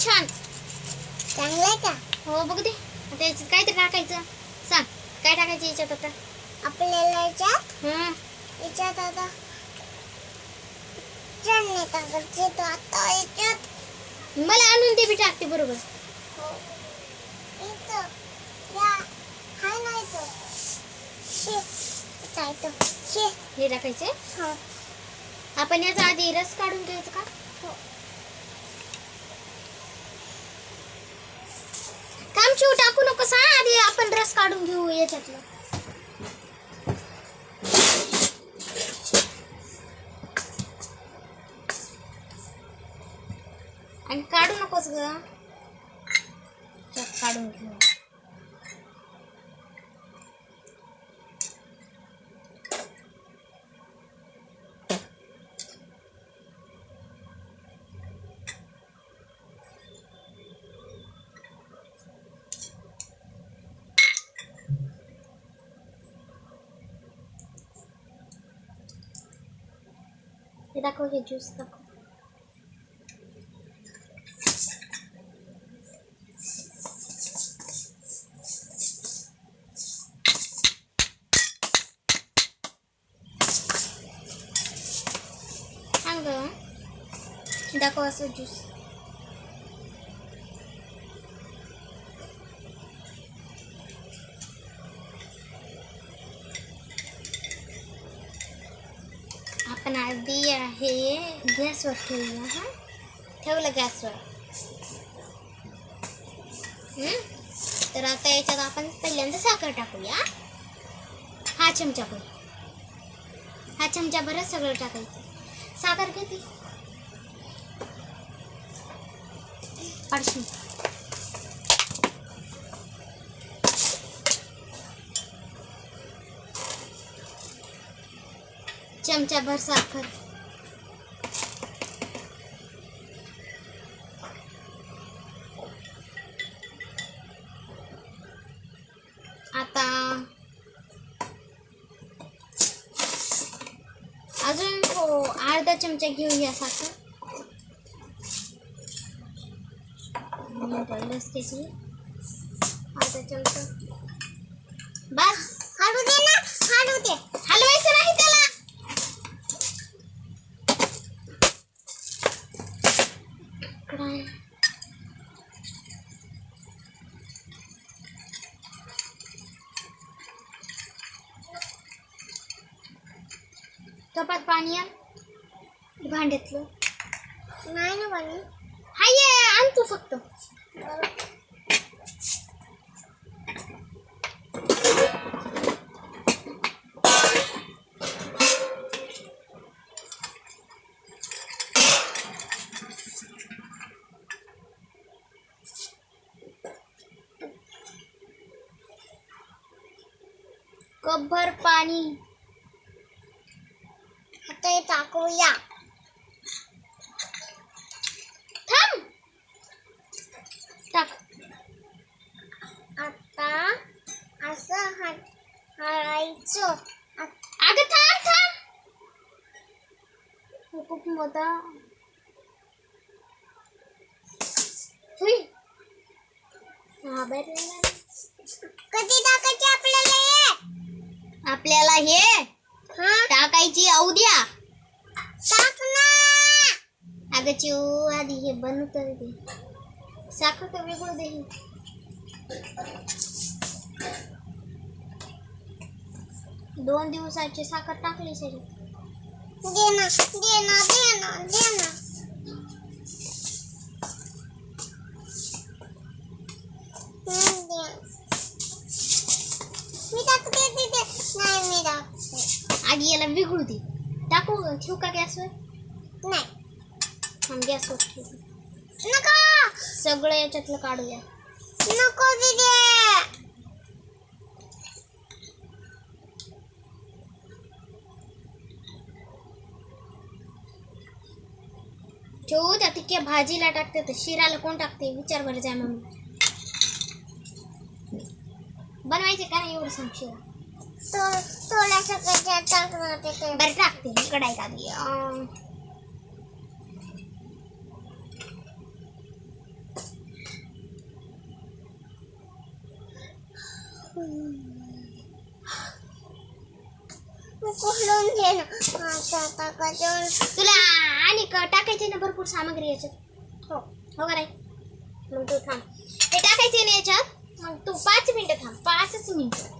चांगलंय का? हो बघू दे. आता याच्यात काहीतरी टाकायचं. सांग काय टाकायचं याच्यात आता? आपल्याला याच्यात? हं याच्यात आता चटणी टाकायची तर आता याच्यात? मला आणून ते बी टाकते बरोबर. हो. इथं. या. हाय ना इथं. शे. इथं इथं शे. हे टाकायचे हो. आपण याचा आधी रस काढून घ्यायचं का? हो काम चिव टाकू नको हा आधी आपण रस काढून घेऊ याच्यातलं आणि काढू नकोस ग. काढून घेऊ. Педагоги с такой. Hanggang. Hindi ako sa juice. आपण आधी आहे गॅसवर ठेवूया हा? ठेवलं गॅसवर हम्म? तर आता याच्यात आपण पहिल्यांदा साखर टाकूया. हा चमचा भर हा चमचा भरच सगळं टाकायचं. साखर किती? पाचशे चमचा भर साखर आता। अजून हो, अर्धा चमचा घेऊया साखर। अर्धा चमचा। बस हाडू दे ना हाडू दे। हलवायचं कपात पाणी आण भांड्यातलं नाही ना पाणी हाय आण तू फक्त पाणी हे टाकूया थांब. टाक आता असं हळायचं. अगं थांब थांब. खूप मोठा. कधी टाकायचे आपल्याला हे? आपल्याला हे टाकायची औद्या अगं चिऊ आधी हे बनवत दे साखर तर वेगळं दे हे. दोन दिवसाची साखर टाकली सरी दे ना दे ना दे ना दे ना. मी टाकते नाही मी टाकते आधी याला विघळू दे टाकू ग, ठेवू का गॅसवर नाही गॅसवर ठेवू नको सगळं याच्यातलं काढूया नको दीदी ठेवू त्या तिके भाजीला टाकते तर शिराला कोण टाकते विचार बरं जा मम्मी बनवायचे का नाही एवढं सांग शिरा तो थोड़ा सा कच्चा टक देते बस रखते हैं कढ़ाई का भी भरपूर सामग्री याच्यात. हो. हो का तू थाम हे टाकायचे तू पाँच मिनट थाम पाँच मिनट.